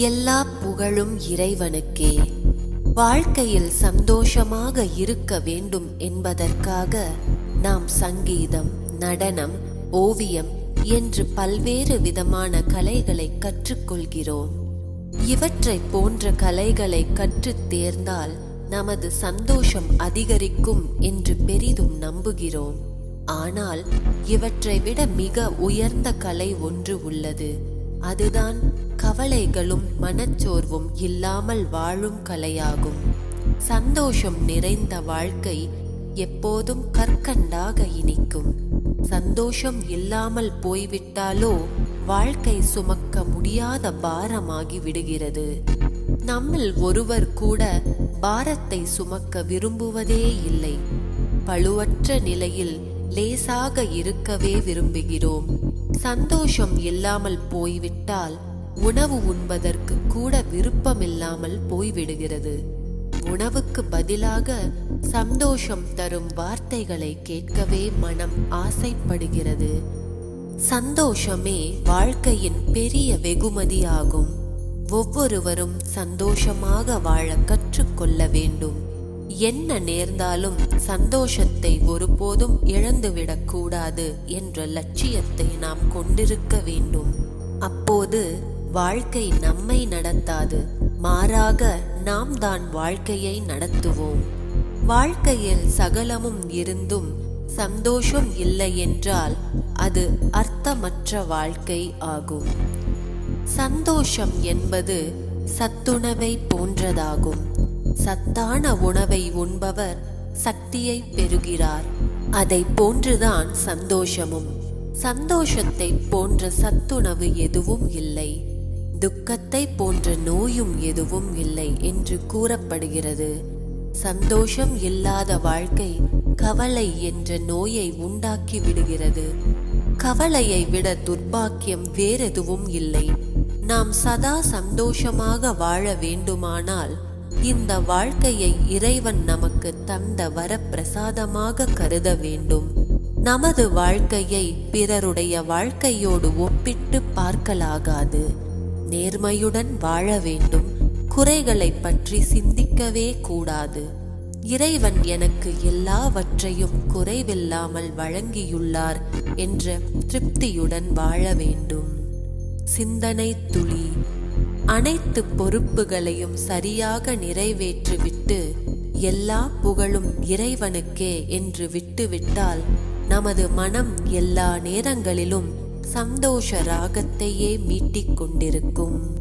எல்லா புகழும் இறைவனுக்கே. வாழ்க்கையில் சந்தோஷமாக இருக்க வேண்டும் என்பதற்காக நாம் சங்கீதம் நடனம் ஓவியம் என்று பல்வேறு விதமான கலைகளை கற்றுக்கொள்கிறோம். இவற்றை போன்ற கலைகளை கற்றுத் தேர்ந்தால் நமது சந்தோஷம் அதிகரிக்கும் என்று பெரிதும் நம்புகிறோம். ஆனால் இவற்றை விட மிக உயர்ந்த கலை ஒன்று உள்ளது. அதுதான் கவலைகளும் மனச்சோர்வும் இல்லாமல் வாழும் கலையாகும். சந்தோஷம் நிறைந்த வாழ்க்கை எப்போதும் கற்கண்டாக இனிக்கும். சந்தோஷம் இல்லாமல் போய்விட்டாலோ வாழ்க்கை சுமக்க முடியாத பாரமாகி விடுகிறது. நம்மில் ஒருவர் கூட பாரத்தை சுமக்க விரும்புவதே இல்லை. பழுவற்ற நிலையில் லேசாக இருக்கவே விரும்புகிறோம். சந்தோஷம் இல்லாமல் போய்விட்டால் உணவு உண்பதற்கு கூட விருப்பமில்லாமல் போய்விடுகிறது. உணவுக்கு பதிலாக சந்தோஷம் தரும் வார்த்தைகளை கேட்கவே மனம் ஆசைப்படுகிறது. சந்தோஷமே வாழ்க்கையின் பெரிய வெகுமதியாகும். ஒவ்வொருவரும் சந்தோஷமாக வாழ கற்றுக்கொள்ள வேண்டும். என்ன நேர்ந்தாலும் சந்தோஷத்தை ஒருபோதும் இழந்துவிடக் கூடாது என்ற லட்சியத்தை நாம் கொண்டிருக்க வேண்டும். அப்போது வாழ்க்கை நம்மை நடத்தாது மாறாக நாம் தான் வாழ்க்கையை நடத்துவோம். வாழ்க்கையில் சகலமும் இருந்தும் சந்தோஷம் இல்லை என்றால் அது அர்த்தமற்ற வாழ்க்கை ஆகும். சந்தோஷம் என்பது சத்துணவை போன்றதாகும். சத்தான உணவை உண்பவர் சக்தியை பெறுகிறார். அதை போன்றுதான் சந்தோஷமும். சந்தோஷத்தை போன்ற சத்துணவு எதுவும் இல்லை. துக்கத்தை போன்ற நோயும் எதுவும் இல்லை என்று கூறப்படுகிறது. சந்தோஷம் இல்லாத வாழ்க்கை கவலை என்ற நோயை உண்டாக்கி விடுகிறது. கவலையை விட துர்பாக்கியம் வேறெதுவும் இல்லை. நாம் சதா சந்தோஷமாக வாழ வேண்டுமானால் இந்த வாழ்க்கையை இறைவன் நமக்கு தந்த வரப்பிரசாதமாக கருத வேண்டும். நமது வாழ்க்கையை பிறருடைய வாழ்க்கையோடு ஒப்பிட்டு பார்க்கலாகாது. நேர்மையுடன் வாழ வேண்டும். குறைகளை பற்றி சிந்திக்கவே கூடாது. இறைவன் எனக்கு எல்லாவற்றையும் குறைவில்லாமல் வழங்கியுள்ளார் என்ற திருப்தியுடன் வாழ வேண்டும். சிந்தனை துளி அனைத்து பொறுப்புகளையும் சரியாக நிறைவேற்றிவிட்டு எல்லா புகழும் இறைவனுக்கே என்று விட்டுவிட்டால் நமது மனம் எல்லா நேரங்களிலும் சந்தோஷ ராகத்தையே மீட்டிக் கொண்டிருக்கும்.